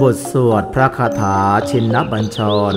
บทสวดพระคาถาชินนบัญชร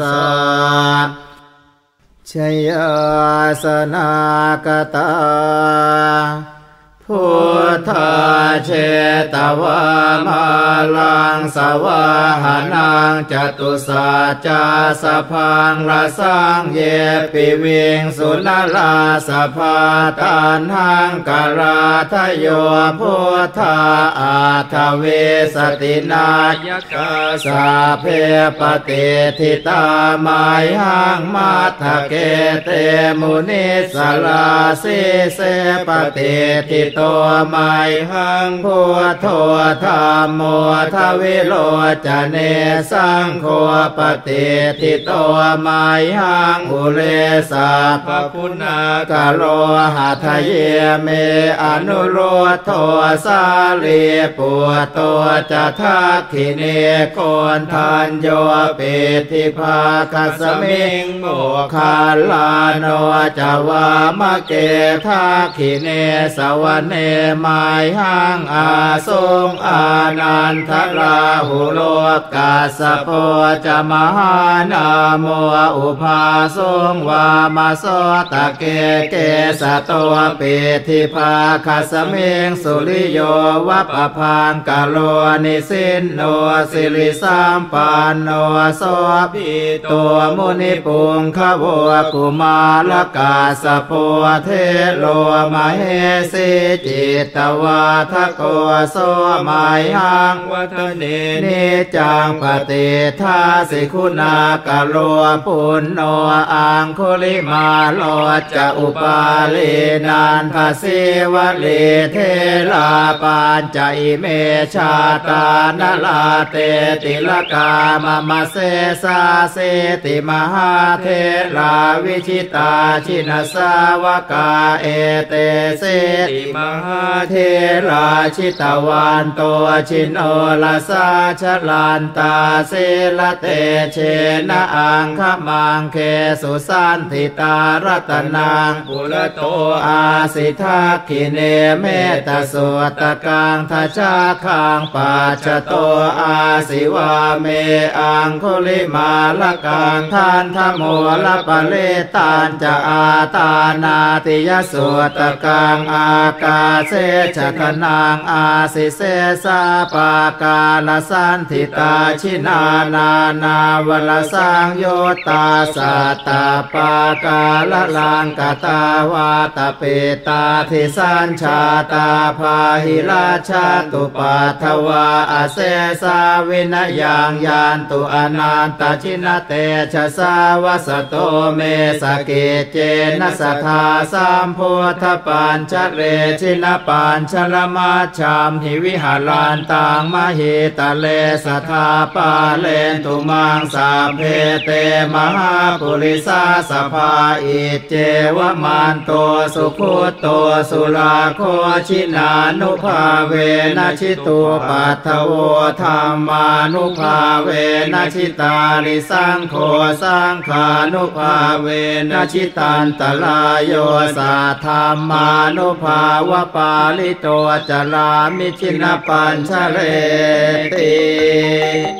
สะชยาสนากตา พุทธาเชตวามาลังสวาหานังจตุสาจาสพังละสังเยปิวิงสุนลาสภาตานหังกาลาทโยพุทธาอาทเวสตินายกาสาเพปติทิตามายหังมัทเกเตมุนิสลาสิเสปติทิตวไมหังพุทโธธรรมโมทวิโรจเนสังโฆปฏิทิตัวไมหังอุเลสาภคุณากาโลหัทเยเมอนุโรธโทสาลีปุตัวจะทักขิเนโกนทานโยเปติภาคัสมิงโมคาลาโนจาวามะเกทักขิเนสวเนมายหังอาทรงอานันทราหุโลกาสโพจะมหานาโมอุภาทรงวามาโสตะเกเกสตัวเปทิภาคสเมงสุริโยวัปพังกาโลนิสินโนสิริสามปานโนโสภิตัวมุนิปุงขโวกุมาลกาสโพเทโลมาเฮสิจิตวาทโกโสมายหังวัฒเนนิจังปฏิทาสิคุณากาโลปุณโนอังคุลิมาโลจะอุปาลีนานภาษีวลีเทลาปานใจเมชาตานลาเตติลกามามเสสาเสติมหาเทลาวิชิตาชินสาวกาเอเตเสติมาเทลาชิตวานตัวชินโอลาสาชลานตาเสลเตเชนะอังคมังเคสุสันติตารัตนางปุระโตอาสิทาคิเนเมตสวตกังทชาคังปัจโตอาสิวาเมอังคุลิมาลกังทานธโมลปะเลตานจะอาตานาติยสวตกังอากาเสชะนางอาสิเสสาปากาลสันทิตาชินานานาวลสังโยตาสัตตาปากาลลังกตาวาตเปตาทิสัญชาตาพาหิราชาตุปัทวาอาเสสาวินยังยานตุอนันตชินเตชะสาวสโตเมสเกเจนะสทาสัมพุทธปัญชเรชินปัญชลมาชามหิวิหาลานตังมหิตะเลสทาปาเลนตุมังสาเพเตมหาปุริสาสภาอิเจวมานตัวสุขุตัวสุราโคชินานุภาเวนะชิตุปัทโวธรรมานุภาเวนะชิตาลิสังโฆสังขานุภาเวนะชิตันตลายโยสาธรรมานุภาววปาลิโตจลามิชินปัญชเลติ